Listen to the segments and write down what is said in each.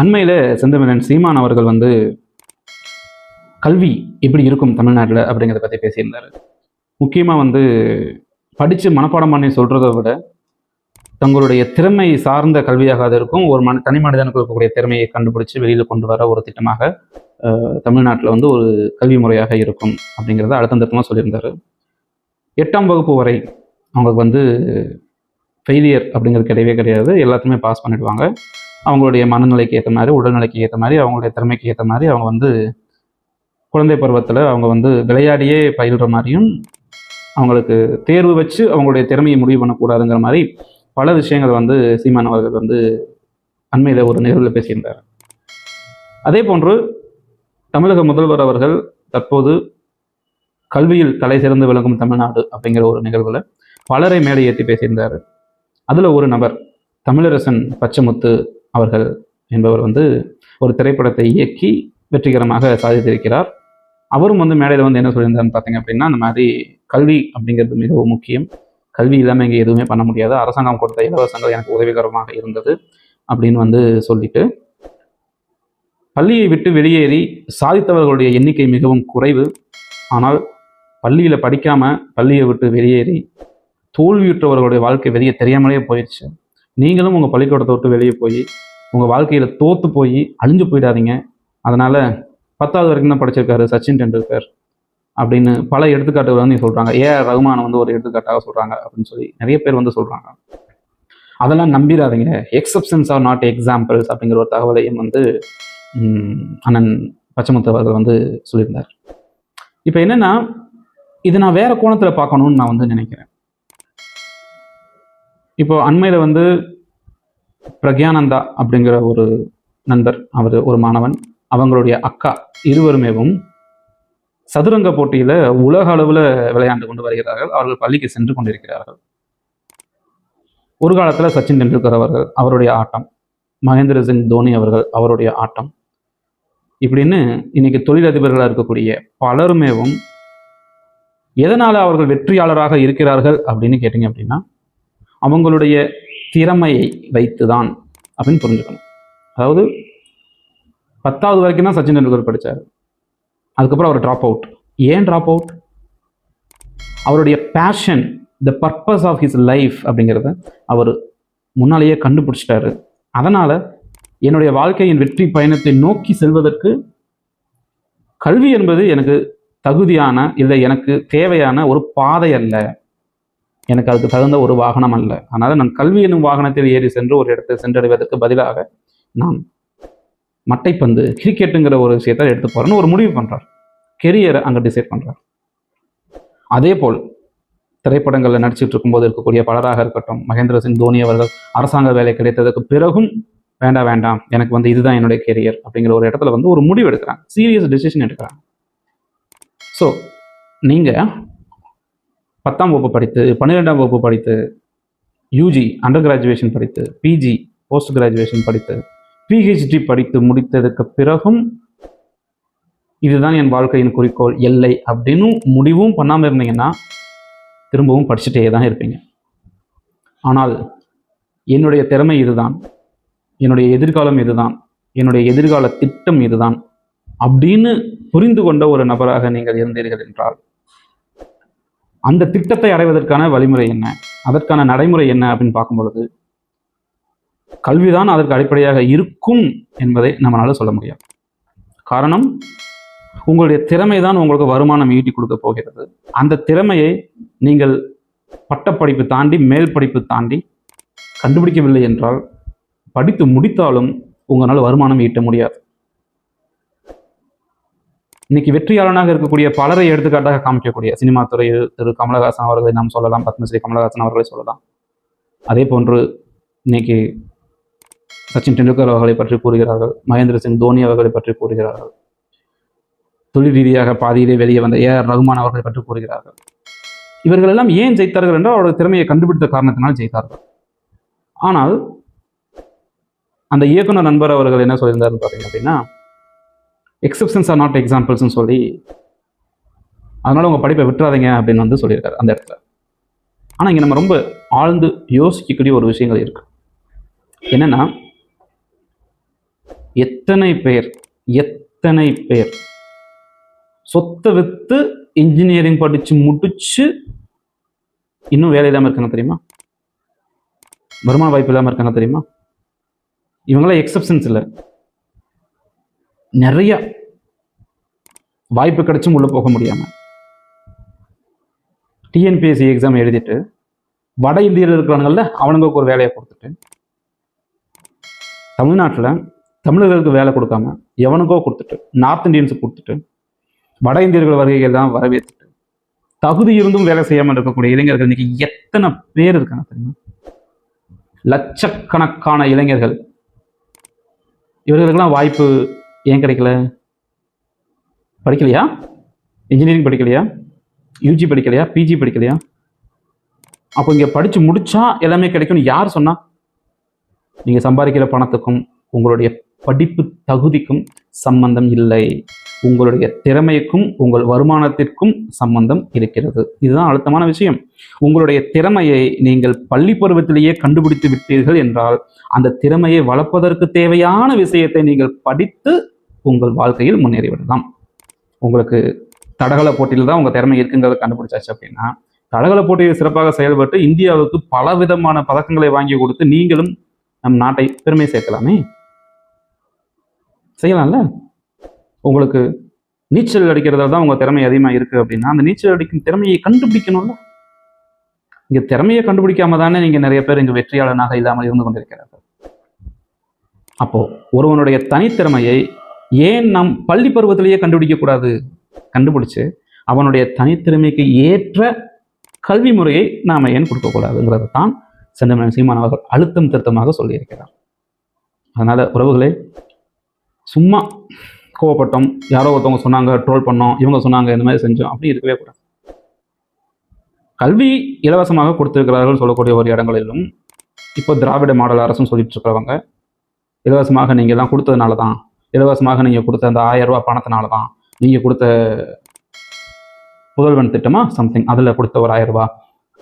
அண்மையில் செந்தமிழன் சீமான் அவர்கள் வந்து கல்வி எப்படி இருக்கும் தமிழ்நாட்டில் அப்படிங்கிறத பற்றி பேசியிருந்தார். முக்கியமாக வந்து படித்து மனப்பாடம் பண்ணி சொல்கிறத விட தங்களுடைய திறமை சார்ந்த கல்வியாக அது இருக்கும். ஒரு மன தனி மனிதனுக்கு இருக்கக்கூடிய திறமையை கண்டுபிடிச்சு வெளியில் கொண்டு வர ஒரு திட்டமாக தமிழ்நாட்டில் வந்து ஒரு கல்வி முறையாக இருக்கும் அப்படிங்கிறத அடுத்த திட்டமாக சொல்லியிருந்தார். எட்டாம் வகுப்பு வரை அவங்களுக்கு வந்து ஃபெயிலியர் அப்படிங்கிறது கிடையவே கிடையாது. எல்லாத்தையுமே பாஸ் பண்ணிடுவாங்க. அவங்களுடைய மனநிலைக்கு ஏற்ற மாதிரி உடல்நிலைக்கு ஏற்ற மாதிரி அவங்களுடைய திறமைக்கு ஏற்ற மாதிரி அவங்க வந்து குழந்தை பருவத்தில் அவங்க வந்து விளையாடியே பயில்ற மாதிரியும் அவங்களுக்கு தேர்வு வச்சு அவங்களுடைய திறமையை முடிவு பண்ணக்கூடாதுங்கிற மாதிரி பல விஷயங்கள் வந்து சீமான் அவர்கள் வந்து அண்மையில் ஒரு நிகழ்வில் பேசியிருந்தார். அதே போன்று தமிழக முதல்வர் அவர்கள் தற்போது கல்வியில் தலை சிறந்து விளங்கும் தமிழ்நாடு அப்படிங்கிற ஒரு நிகழ்வில் பலரை மேடை ஏற்றி பேசியிருந்தார். அதில் ஒரு நபர் தமிழரசன் பச்சைமுத்து அவர்கள் என்பவர் வந்து ஒரு திரைப்படத்தை இயக்கி வெற்றிகரமாக சாதித்திருக்கிறார். அவரும் வந்து மேடையில் வந்து என்ன சொல்லியிருந்தாருன்னு பார்த்தீங்க அப்படின்னா இந்த மாதிரி கல்வி அப்படிங்கிறது மிகவும் முக்கியம். கல்வி இல்லாமல் இங்கே எதுவுமே பண்ண முடியாது. அரசாங்கம் கொடுத்த இலவசங்கள் எனக்கு உதவிகரமாக இருந்தது அப்படின்னு வந்து சொல்லிட்டு பள்ளியை விட்டு வெளியேறி சாதித்தவர்களுடைய எண்ணிக்கை மிகவும் குறைவு. ஆனால் பள்ளியில் படிக்காமல் பள்ளியை விட்டு வெளியேறி தோல்வியுற்றவர்களுடைய வாழ்க்கை வெளியே தெரியாமலே போயிடுச்சு. நீங்களும் உங்கள் பள்ளிக்கூடத்தை விட்டு வெளியே போய் உங்கள் வாழ்க்கையில் தோற்று போய் அழிஞ்சு போயிடாதீங்க. அதனால் பத்தாவது வரைக்கும் தான் படிச்சிருக்காரு சச்சின் டெண்டுல்கர் அப்படின்னு பல எடுத்துக்காட்டுகள் வந்து சொல்கிறாங்க ஏஆர் ரகுமான் வந்து ஒரு எடுத்துக்காட்டாக சொல்கிறாங்க அப்படின்னு சொல்லி நிறைய பேர் வந்து சொல்கிறாங்க அதெல்லாம் நம்பிடாதீங்க. எக்ஸப்ஷன்ஸ் ஆர் நாட் எக்ஸாம்பிள்ஸ் அப்படிங்கிற ஒரு தகவலையும் வந்து அண்ணன் பச்சைமுத்து அவர்கள் வந்து சொல்லியிருந்தார். இப்போ என்னென்னா இதை நான் வேறு கோணத்தில் பார்க்கணும்னு நான் வந்து நினைக்கிறேன். இப்போ அண்மையில் வந்து பிரக்யானந்தா அப்படிங்கிற ஒரு நண்பர் அவர் ஒரு மாணவன். அவங்களுடைய அக்கா இருவருமேவும் சதுரங்க போட்டியில் உலக அளவில் விளையாண்டு கொண்டு வருகிறார்கள். அவர்கள் பள்ளிக்கு சென்று கொண்டிருக்கிறார்கள். ஒரு காலத்தில் சச்சின் டெண்டுல்கர் அவர்கள் அவருடைய ஆட்டம். மகேந்திர சிங் தோனி அவர்கள் அவருடைய ஆட்டம். இப்படின்னு இன்னைக்கு தொழிலதிபர்களாக இருக்கக்கூடிய பலருமேவும் எதனால் அவர்கள் வெற்றியாளராக இருக்கிறார்கள் அப்படின்னு கேட்டிங்க அப்படின்னா அவங்களுடைய திறமையை வைத்து தான் அப்படின்னு புரிஞ்சுக்கணும். அதாவது பத்தாவது வரைக்கும் தான் சச்சின் டெண்டுல்கர் படித்தார் அதுக்கப்புறம் அவர் ட்ராப் அவுட் ஏன் ட்ராப் அவுட் அவருடைய passion the purpose of his life அப்படிங்கிறத அவர் முன்னாலேயே கண்டுபிடிச்சிட்டாரு. அதனால் என்னுடைய வாழ்க்கையின் வெற்றி பயணத்தை நோக்கி செல்வதற்கு கல்வி என்பது எனக்கு தகுதியான இல்லை எனக்கு தேவையான ஒரு பாதை அல்ல. எனக்கு அதுக்கு தகுந்த ஒரு வாகனம் அல்ல. அதனால் நான் கல்வி என்னும் வாகனத்தில் ஏறி சென்று ஒரு இடத்தை சென்றடைவதற்கு பதிலாக நான் மட்டைப்பந்து கிரிக்கெட்டுங்கிற ஒரு விஷயத்தை எடுத்து போகிறேன்னு ஒரு முடிவு பண்ணுறார் கெரியரை அங்கே டிசைட் பண்ணுறார் அதே போல் திரைப்படங்களில் நடிச்சிட்டு இருக்கும்போது இருக்கக்கூடிய பலராக இருக்கட்டும் மகேந்திர சிங் தோனி அவர்கள் அரசாங்க வேலை கிடைத்ததுக்கு பிறகும் வேண்டாம் வேண்டாம் எனக்கு வந்து இதுதான் என்னுடைய கெரியர் அப்படிங்கிற ஒரு இடத்துல வந்து ஒரு முடிவு எடுக்கிறாங்க. சீரியஸ் டிசிஷன் எடுக்கிறாங்க. ஸோ நீங்கள் பத்தாம் வகுப்பு படித்து பன்னிரெண்டாம் வகுப்பு படித்து யூஜி அண்டர் கிராஜுவேஷன் படித்து பிஜி போஸ்ட் கிராஜுவேஷன் படித்து பிஹெச்டி படித்து முடித்ததுக்கு பிறகும் இதுதான் என் வாழ்க்கையின் குறிக்கோள். எல்லை அப்படின்னு முடிவும் பண்ணாமல் இருந்தீங்கன்னா திரும்பவும் படிச்சுட்டே தான் இருப்பீங்க. ஆனால் என்னுடைய திறமை இதுதான். என்னுடைய எதிர்காலம் இதுதான். என்னுடைய எதிர்கால திட்டம் இதுதான். அப்படின்னு புரிந்து கொண்ட ஒரு நபராக நீங்கள் இருந்தீர்கள் என்றால் அந்த திட்டத்தை அடைவதற்கான வழிமுறை என்ன? அதற்கான நடைமுறை என்ன அப்படின்னு பார்க்கும் பொழுது கல்விதான் அதற்கு அடிப்படையாக இருக்கும் என்பதை நம்மளால சொல்ல முடியாது. காரணம் உங்களுடைய திறமை தான் உங்களுக்கு வருமானம் ஈட்டி கொடுக்க போகிறது. அந்த திறமையை நீங்கள் பட்டப்படிப்பு தாண்டி மேல் படிப்பு தாண்டி கண்டுபிடிக்கவில்லை என்றால் படித்து முடித்தாலும் உங்களால் வருமானம் ஈட்ட முடியாது. இன்னைக்கு வெற்றியாளனாக இருக்கக்கூடிய பலரை எடுத்துக்காட்டாக காமிக்கக்கூடிய சினிமா துறையில் திரு கமலஹாசன் அவர்களை நாம் சொல்லலாம் பத்மஸ்ரீ கமலஹாசன் அவர்களை சொல்லலாம். அதே போன்று இன்னைக்கு சச்சின் டெண்டுல்கர் அவர்களை பற்றி கூறுகிறார்கள் மகேந்திர சிங் தோனி அவர்களை பற்றி கூறுகிறார்கள் தொழில் ரீதியாக பாதியிலே வெளியே வந்த ஏ ஆர் ரகுமான் அவர்களை பற்றி கூறுகிறார்கள். இவர்கள் எல்லாம் ஏன் ஜெயித்தார்கள் என்றால் அவருடைய திறமையை கண்டுபிடித்த காரணத்தினால் ஜெயித்தார்கள். ஆனால் அந்த இயக்குனர் நண்பர் அவர்கள் என்ன சொல்லியிருந்தார் பார்த்தீங்க அப்படின்னா எக்ஸப்ஷன்ஸ் ஆர் நாட் எக்ஸாம்பிள்ஸ்னு சொல்லி அதனால் உங்கள் படிப்பை விட்டுறாதீங்க அப்படின்னு வந்து சொல்லியிருக்காரு அந்த இடத்துல. ஆனால் இங்கே நம்ம ரொம்ப ஆழ்ந்து யோசிக்கக்கூடிய ஒரு விஷயங்கள் இருக்குது என்னன்னா எத்தனை பேர் எத்தனை பேர் சொத்தை விற்று இன்ஜினியரிங் படித்து முடித்து இன்னும் வேலை இல்லாமல் இருக்காங்க தெரியுமா? வருமான வாய்ப்பு இல்லாமல் இருக்காங்க தெரியுமா? இவங்களாம் எக்ஸப்ஷன்ஸ் இல்லை. நிறைய வாய்ப்பு கிடைச்சும் உள்ளே போக முடியாமல் டிஎன்பிஎஸ்சி எக்ஸாம் எழுதிட்டு வட இந்தியர் இருக்கிறவங்கள அவனுங்களுக்கு ஒரு வேலையை கொடுத்துட்டு தமிழ்நாட்டில் தமிழர்களுக்கு வேலை கொடுக்காம எவனுக்கோ கொடுத்துட்டு நார்த் இந்தியன்ஸுக்கு கொடுத்துட்டு வட இந்தியர்கள் வருகைகள் தான் வரவேற்றுட்டு தகுதி இருந்தும் வேலை செய்யாமல் இருக்கக்கூடிய இளைஞர்கள் இன்னைக்கு எத்தனை பேர் இருக்காங்க தெரியுமா? லட்சக்கணக்கான இளைஞர்கள். இவர்களுக்கெல்லாம் வாய்ப்பு ஏன் கிடைக்கல? படிக்கலையா? இன்ஜினியரிங் படிக்கலையா? யூஜி படிக்கலையா? பிஜி படிக்கலையா? அப்போ இங்கே படித்து முடித்தா எல்லாமே கிடைக்கும்னு யார் சொன்னால் நீங்கள் சம்பாதிக்கிற பணத்துக்கும் உங்களுடைய படிப்பு தகுதிக்கும் சம்பந்தம் இல்லை. உங்களுடைய திறமைக்கும் உங்கள் வருமானத்திற்கும் சம்பந்தம் இருக்கிறது. இதுதான் அழுத்தமான விஷயம். உங்களுடைய திறமையை நீங்கள் பள்ளி பருவத்திலேயே கண்டுபிடித்து விட்டீர்கள் என்றால் அந்த திறமையை வளர்ப்பதற்கு தேவையான விஷயத்தை நீங்கள் படித்து உங்கள் வாழ்க்கையில் முன்னேறிவிடலாம். உங்களுக்கு தடகள போட்டியில் தான் உங்கள் திறமை இருக்குங்கிறத கண்டுபிடிச்சாச்சு அப்படின்னா தடகள போட்டியில் சிறப்பாக செயல்பட்டு இந்தியாவுக்கு பல விதமான பதக்கங்களை வாங்கி கொடுத்து நீங்களும் நம் நாட்டை பெருமை சேர்க்கலாமே? செய்யலாம்ல? உங்களுக்கு நீச்சல் அடிக்கிறதுல தான் உங்கள் திறமை அதிகமாக இருக்குது அப்படின்னா அந்த நீச்சல் அடிக்கும் திறமையை கண்டுபிடிக்கணும்ல? இங்கே திறமையை கண்டுபிடிக்காம தானே நீங்கள் நிறைய பேர் இங்கே வெற்றியாளனாக இல்லாமல் இருந்து கொண்டிருக்கிறார்கள். அப்போது ஒருவனுடைய தனித்திறமையை ஏன் நாம் பள்ளி பருவத்திலேயே கண்டுபிடிக்கக்கூடாது கண்டுபிடிச்சு அவனுடைய தனித்திறமைக்கு ஏற்ற கல்வி முறையை நாம் ஏன் கொடுக்கக்கூடாதுங்கிறது தான் செந்தமிழன் சீமான் அவர்கள் அழுத்தம் திருத்தமாக சொல்லியிருக்கிறார். அதனால் உறவுகளே சும்மா கோவப்பட்டோம் யாரோ ஒருத்தவங்க சொன்னாங்க ட்ரோல் பண்ணோம் இவங்க சொன்னாங்க இந்த மாதிரி செஞ்சோம் அப்படி இருக்கவே கூடாது. கல்வி இலவசமாக கொடுத்திருக்கிறார்கள் சொல்லக்கூடிய ஒரு இடங்களிலும் இப்போ திராவிட மாடல் அரசும் சொல்லிட்டு இருக்கிறவங்க இலவசமாக நீங்கள் எல்லாம் கொடுத்ததுனால தான் இலவசமாக நீங்கள் கொடுத்த அந்த ஆயிரம் ரூபாய் பணத்தினால தான் நீங்கள் கொடுத்த புதல்வன் திட்டமா சம்திங் அதில் கொடுத்த ஒரு ஆயிரம்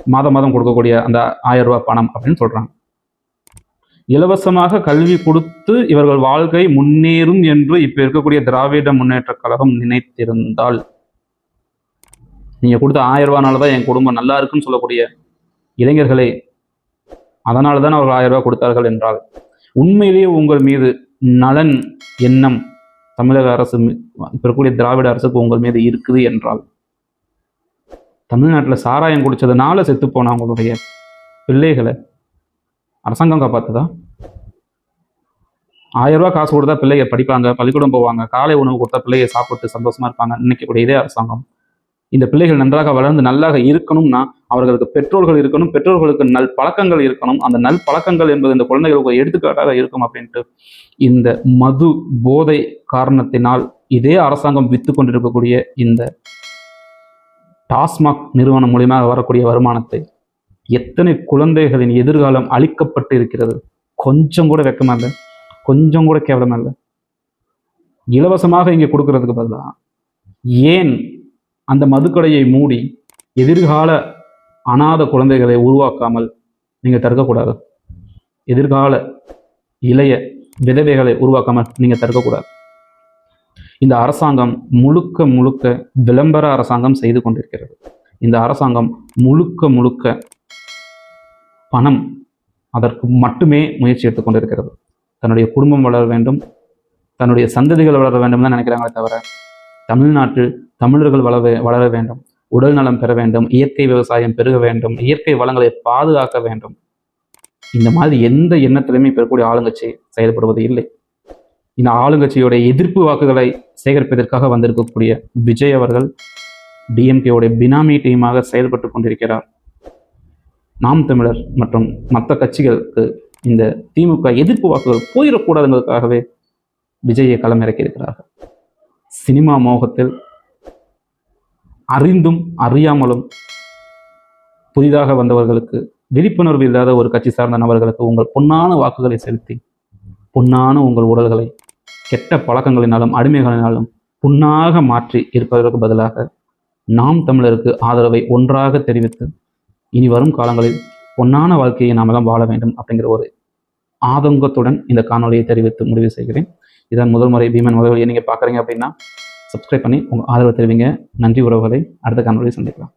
மாதம் மாதம் கொடுக்கக்கூடிய அந்த ஆயிரம் பணம் அப்படின்னு சொல்கிறாங்க இலவசமாக கல்வி கொடுத்து இவர்கள் வாழ்க்கை முன்னேறும் என்று இப்போ இருக்கக்கூடிய திராவிட முன்னேற்ற கழகம் நினைத்திருந்தால் நீங்கள் கொடுத்த ஆயிரம் ரூபானால தான் என் குடும்பம் நல்லா இருக்குன்னு சொல்லக்கூடிய இளைஞர்களே அதனால தான் அவர்கள் ஆயிரம் ரூபாய் கொடுத்தார்கள் என்றால் உண்மையிலேயே உங்கள் மீது நலன் எண்ணம் தமிழக அரசு இருக்கக்கூடிய திராவிட அரசுக்கு உங்கள் மீது இருக்குது என்றால். தமிழ்நாட்டில் சாராயம் குடிச்சதுனால செத்துப்போன அவங்களுடைய பிள்ளைகளை அரசாங்கம் காப்பாத்துதா? ஆயிரம் ரூபாய் காசு கொடுத்தா பிள்ளைங்க படிப்பாங்க பள்ளிக்கூடம் போவாங்க காலை உணவு கொடுத்தா பிள்ளைங்க சாப்பிட்டு சந்தோஷமா இருப்பாங்க. நினைக்கக்கூடிய இதே அரசாங்கம். இந்த பிள்ளைகள் நன்றாக வளர்ந்து நல்லாக இருக்கணும்னா அவர்களுக்கு பெற்றோர்கள் இருக்கணும் பெற்றோர்களுக்கு நல் பழக்கங்கள் இருக்கணும். அந்த நல் பழக்கங்கள் என்பது இந்த குழந்தைகளுக்கு ஒரு எடுத்துக்காட்டாக இருக்கும் அப்படின்ட்டு இந்த மது போதை காரணத்தினால் இதே அரசாங்கம் வித்து கொண்டிருக்கக்கூடிய இந்த டாஸ்மாக் நிறுவனம் மூலியமாக வரக்கூடிய வருமானத்தை எத்தனை குழந்தைகளின் எதிர்காலம் அழிக்கப்பட்டு இருக்கிறது? கொஞ்சம் கூட வெக்கமா இல்லை. கொஞ்சம் கூட கேவலமா இல்லை. இலவசமாக இங்கே கொடுக்கறதுக்கு பதிலாக ஏன் அந்த மதுக்கடையை மூடி எதிர்கால அனாத குழந்தைகளை உருவாக்காமல் நீங்க தடுக்கக்கூடாது. எதிர்கால இளைய விதவைகளை உருவாக்காமல் நீங்க தடுக்கக்கூடாது. இந்த அரசாங்கம் முழுக்க முழுக்க விளம்பர அரசாங்கம் செய்து கொண்டிருக்கிறது. இந்த அரசாங்கம் முழுக்க முழுக்க பணம் அதற்கு மட்டுமே முயற்சி எடுத்துக் கொண்டிருக்கிறது. தன்னுடைய குடும்பம் வளர வேண்டும் தன்னுடைய சந்ததிகள் வளர வேண்டும் தான் நினைக்கிறாங்களே தவிர தமிழ்நாட்டில் தமிழர்கள் வளர வளர வேண்டும் உடல் நலம் பெற வேண்டும் இயற்கை விவசாயம் பெருக வேண்டும் இயற்கை வளங்களை பாதுகாக்க வேண்டும். இந்த மாதிரி எந்த எண்ணத்திலுமே பெறக்கூடிய ஆளுங்கட்சி செயல்படுவது இல்லை. இந்த ஆளுங்கட்சியோட எதிர்ப்பு வாக்குகளை சேகரிப்பதற்காக வந்திருக்கக்கூடிய விஜய் அவர்கள் டிஎம்கேவுடைய பினாமி டீமாக செயல்பட்டு கொண்டிருக்கிறார். நாம் தமிழர் மற்றும் மற்ற கட்சிகளுக்கு இந்த திமுக எதிர்ப்பு வாக்குகள் போயிடக்கூடாதுங்கிறதுக்காகவே விஜயை களமிறக்கி இருக்கிறார்கள் சினிமா மோகத்தில் அறிந்தும் அறியாமலும் புதிதாக வந்தவர்களுக்கு விழிப்புணர்வு இல்லாத ஒரு கட்சி சார்ந்த நபர்களுக்கு உங்கள் பொன்னான வாக்குகளை செலுத்தி பொன்னான உங்கள் உடல்களை கெட்ட பழக்கங்களினாலும் அடிமைகளினாலும் புண்ணாக மாற்றி இருப்பதற்கு பதிலாக நாம் தமிழருக்கு ஆதரவை ஒன்றாக தெரிவித்து இனி வரும் காலங்களில் பொன்னான வாழ்க்கையை நாமெல்லாம் வாழ வேண்டும் அப்படிங்கிற ஒரு ஆதங்கத்துடன் இந்த காணொளியை தெரிவித்து முடிவு செய்கிறேன். இதான் முதல் முறை பீமன் முதல் நீங்கள் பார்க்குறீங்க அப்படின்னா சப்ஸ்கிரைப் பண்ணி உங்கள் ஆதரவு தெரிவிங்க. நன்றி உறவுகளை. அடுத்த காணொலியை சந்திக்கலாம்.